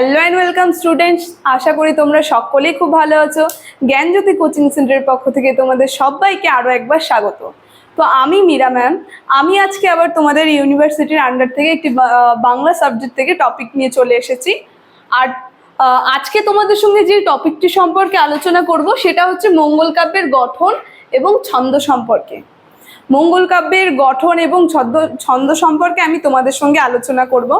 Hello and welcome students আশা করি তোমরা সকলেই খুব ভালো আছো। জ্ঞানজ্যোতি কোচিং সেন্টারের পক্ষ থেকে তোমাদের সবাইকে আরও একবার স্বাগত। তো আমি মীরা ম্যাম আমি আজকে আবার তোমাদের ইউনিভার্সিটির আন্ডার থেকে একটি বাংলা সাবজেক্ট থেকে টপিক নিয়ে চলে এসেছি। আর আজকে তোমাদের সঙ্গে যে টপিকটি সম্পর্কে আলোচনা করব, সেটা হচ্ছে মঙ্গল কাব্যের গঠন এবং ছন্দ সম্পর্কে। মঙ্গল কাব্যের গঠন এবং ছন্দ ছন্দ সম্পর্কে আমি তোমাদের সঙ্গে আলোচনা করব।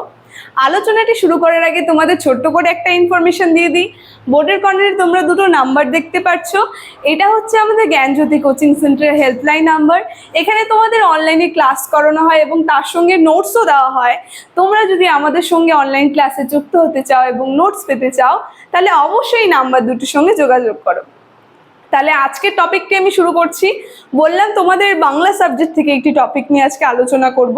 আলোচনাটি শুরু করার আগে তোমাদের ছোট্ট করে একটা ইনফরমেশন দিয়ে দিই। বোর্ডের কর্নারে তোমরা দুটো নাম্বার দেখতে পাচ্ছ। এটা হচ্ছে আমাদের জ্ঞানজ্যোতি কোচিং সেন্টারের হেল্পলাইন নাম্বার এখানে তোমাদের অনলাইনে ক্লাস করানো হয় এবং তার সঙ্গে নোটসও দেওয়া হয়। তোমরা যদি আমাদের সঙ্গে অনলাইন ক্লাসে যুক্ত হতে চাও এবং নোটস পেতে চাও, তাহলে অবশ্যই নাম্বার দুটোর সঙ্গে যোগাযোগ করো। তাহলে আজকের টপিকটি আমি শুরু করছি। বললাম তোমাদের বাংলা সাবজেক্ট থেকে একটি টপিক নিয়ে আজকে আলোচনা করব,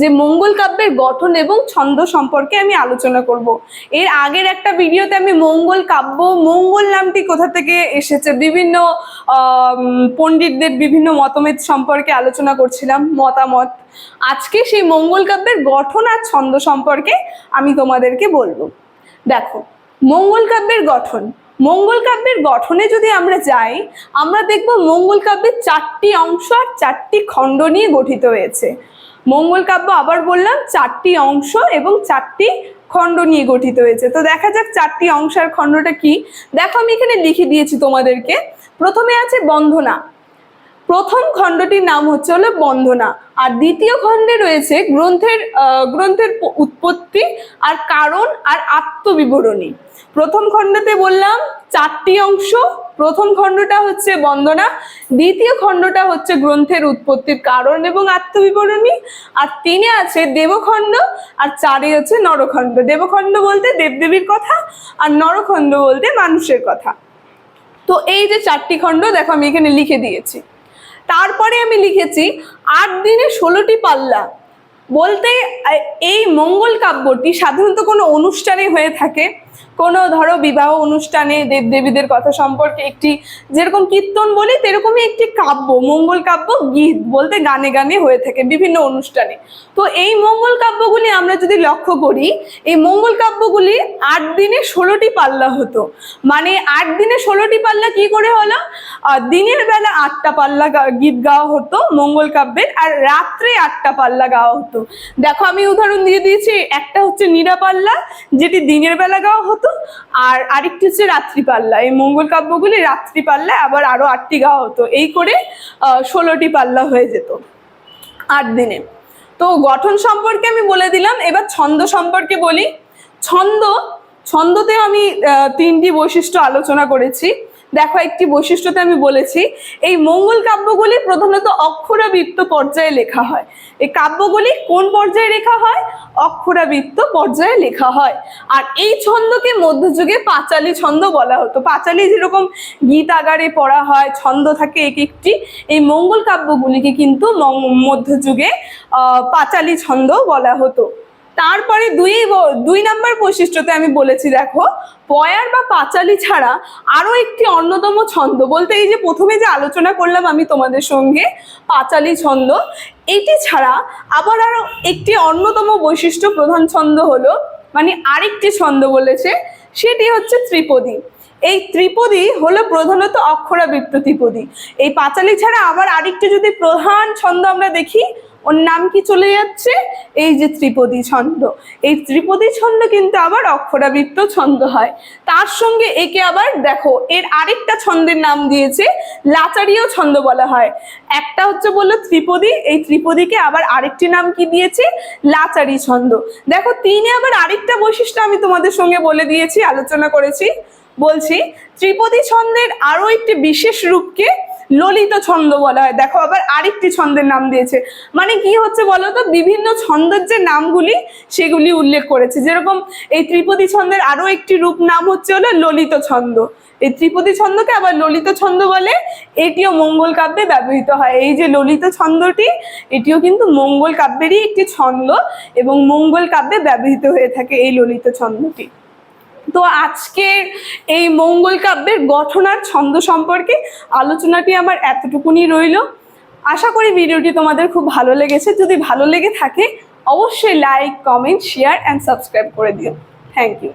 যে মঙ্গল কাব্যের গঠন এবং ছন্দ সম্পর্কে আমি আলোচনা করব। এর আগের একটা ভিডিওতে আমি মঙ্গল কাব্য, মঙ্গল নামটি কোথা থেকে এসেছে, বিভিন্ন পণ্ডিতদের বিভিন্ন মতভেদ সম্পর্কে আলোচনা করছিলাম, মতামত। আজকে সেই মঙ্গল কাব্যের গঠন আর ছন্দ সম্পর্কে আমি তোমাদেরকে বলব। দেখো, মঙ্গল কাব্যের গঠন মঙ্গল কাব্যের গঠনে যদি আমরা যাই, আমরা দেখব মঙ্গল কাব্যের চারটি অংশ আর চারটি খণ্ড নিয়ে গঠিত হয়েছে। মঙ্গল কাব্য আবার বললাম চারটি অংশ এবং চারটি খণ্ড নিয়ে গঠিত হয়েছে। তো দেখা যাক চারটি অংশ আর খণ্ডটা কি। দেখো আমি এখানে লিখে দিয়েছি তোমাদেরকে। প্রথমে আছে বন্ধনা প্রথম খণ্ডটির নাম হচ্ছে হলো বন্ধনা আর দ্বিতীয় খণ্ডে রয়েছে গ্রন্থের গ্রন্থের উৎপত্তি আর কারণ আর আত্মবিবরণী। প্রথম খণ্ডতে বললাম চারটি অংশ। প্রথম খণ্ডটা হচ্ছে বন্দনা, দ্বিতীয় খণ্ডটা হচ্ছে গ্রন্থের উৎপত্তির কারণ এবং আত্মবিবরণী, আর তিনে আছে দেবখণ্ড, আর চারে হচ্ছে নরখণ্ড। দেবখণ্ড বলতে দেবদেবীর কথা, আর নরখণ্ড বলতে মানুষের কথা। তো এই যে চারটি খণ্ড, দেখো আমি এখানে লিখে দিয়েছি। তারপরে আমি লিখেছি, আট দিনে ষোলোটি পাল্লা বলতে এই মঙ্গল কাব্যটি সাধারণত কোনো অনুষ্ঠানে হয়ে থাকে। কোনো ধরো বিবাহ অনুষ্ঠানে দেবদেবীদের কথা সম্পর্কে একটি যেরকম কীর্তন বলি, তেরকমই একটি কাব্য, মঙ্গল কাব্য, গীত বলতে গানে গানে হয়ে থাকে বিভিন্ন অনুষ্ঠানে। তো এই মঙ্গল কাব্যগুলি আমরা যদি লক্ষ্য করি, এই মঙ্গল কাব্যগুলি আট দিনে ষোলোটি পাল্লা হতো। মানে আট দিনে ষোলোটি পাল্লা কি করে হলো? দিনের বেলা আটটা পাল্লা গীত গাওয়া হতো মঙ্গল কাব্যের, আর রাত্রে আটটা পাল্লা গাওয়া হতো। দেখো আমি উদাহরণ দিয়ে দিয়েছি, একটা হচ্ছে নীরা পাল্লা, যেটি দিনের বেলা গাওয়া হতো, আর আরেকটি হচ্ছে রাত্রিপাল্লা এই মঙ্গল কাব্যগুলি রাত্রি পাল্লা আবার আরও আটটি গাওয়া হতো। এই করে ষোলোটি পাল্লা হয়ে যেত আট দিনে। তো গঠন সম্পর্কে আমি বলে দিলাম, এবার ছন্দ সম্পর্কে বলি। ছন্দ ছন্দতে আমি তিনটি বৈশিষ্ট্য আলোচনা করেছি। দেখো, একটি বৈশিষ্ট্যতে আমি বলেছি, এই মঙ্গল কাব্যগুলি প্রধানত অক্ষরাবৃত্ত পর্যায়ে লেখা হয়। এই কাব্যগুলি কোন পর্যায়ে লেখা হয়? অক্ষরাবৃত্ত পর্যায়ে লেখা হয়। আর এই ছন্দকে মধ্যযুগে পাঁচালী ছন্দ বলা হতো। পাঁচালী যেরকম গীতাগারে পড়া হয়, ছন্দ থাকে এক একটি, এই মঙ্গল কাব্যগুলিকে কিন্তু মধ্যযুগে পাঁচালী ছন্দ বলা হতো। তারপরে দুই দুই নাম্বার বৈশিষ্ট্যতে আমি বলেছি, দেখো, পয়ার বা পাঁচালি ছাড়া আরও একটি অন্যতম ছন্দ। বলতে এই যে প্রথমে যে আলোচনা করলাম আমি তোমাদের সঙ্গে, পাঁচালি ছন্দ, এটি ছাড়া আবার আরও একটি অন্যতম বৈশিষ্ট্য প্রধান ছন্দ হলো মানে আরেকটি ছন্দ বলেছে, সেটি হচ্ছে ত্রিপদী। এই ত্রিপদী হলো প্রধানত অক্ষরাবৃত্ত ত্রিপদী। এই পাঁচালি ছাড়া আবার আরেকটি যদি প্রধান ছন্দ আমরা দেখি ওর নাম কি চলে যাচ্ছে? এই যে ত্রিপদী ছন্দ। এই ত্রিপদী ছন্দ কিন্তু আবার অক্ষরাবৃত্ত ছন্দ হয়। তার সঙ্গে একে আবার দেখো, এর আরেকটা ছন্দের নাম দিয়েছে লাচারীয় ছন্দ বলা হয়। একটা হচ্ছে বলল ত্রিপদী, এই ত্রিপদীকে আবার আরেকটি নাম কি দিয়েছে? লাচারি ছন্দ। দেখো, তিনে আবার আরেকটা বৈশিষ্ট্য আমি তোমাদের সঙ্গে বলে দিয়েছি, আলোচনা করেছি। বলছি, ত্রিপদী ছন্দের আরও একটি বিশেষ রূপকে ললিত ছন্দ বলা হয়। দেখো আবার আরেকটি ছন্দের নাম দিয়েছে। মানে কি হচ্ছে বলো তো বিভিন্ন ছন্দের যে নামগুলি সেগুলি উল্লেখ করেছে। যেরকম এই ত্রিপদী ছন্দের আরও একটি রূপ নাম হচ্ছে হলো ললিত ছন্দ। এই ত্রিপদী ছন্দকে আবার ললিত ছন্দ বলে। এটিও মঙ্গল কাব্যে ব্যবহৃত হয়। এই যে ললিত ছন্দটি, এটিও কিন্তু মঙ্গল কাব্যেরই একটি ছন্দ এবং মঙ্গল কাব্যে ব্যবহৃত হয়ে থাকে এই ললিত ছন্দটি। তো আজকের এই মঙ্গল কাব্যের গঠন আর ছন্দ সম্পর্কে আলোচনাটি আমার এতটুকুনি রইল। আশা করি ভিডিওটি তোমাদের খুব ভালো লেগেছে। যদি ভালো লেগে থাকে, অবশ্যই like comment share and subscribe করে দিও। Thank you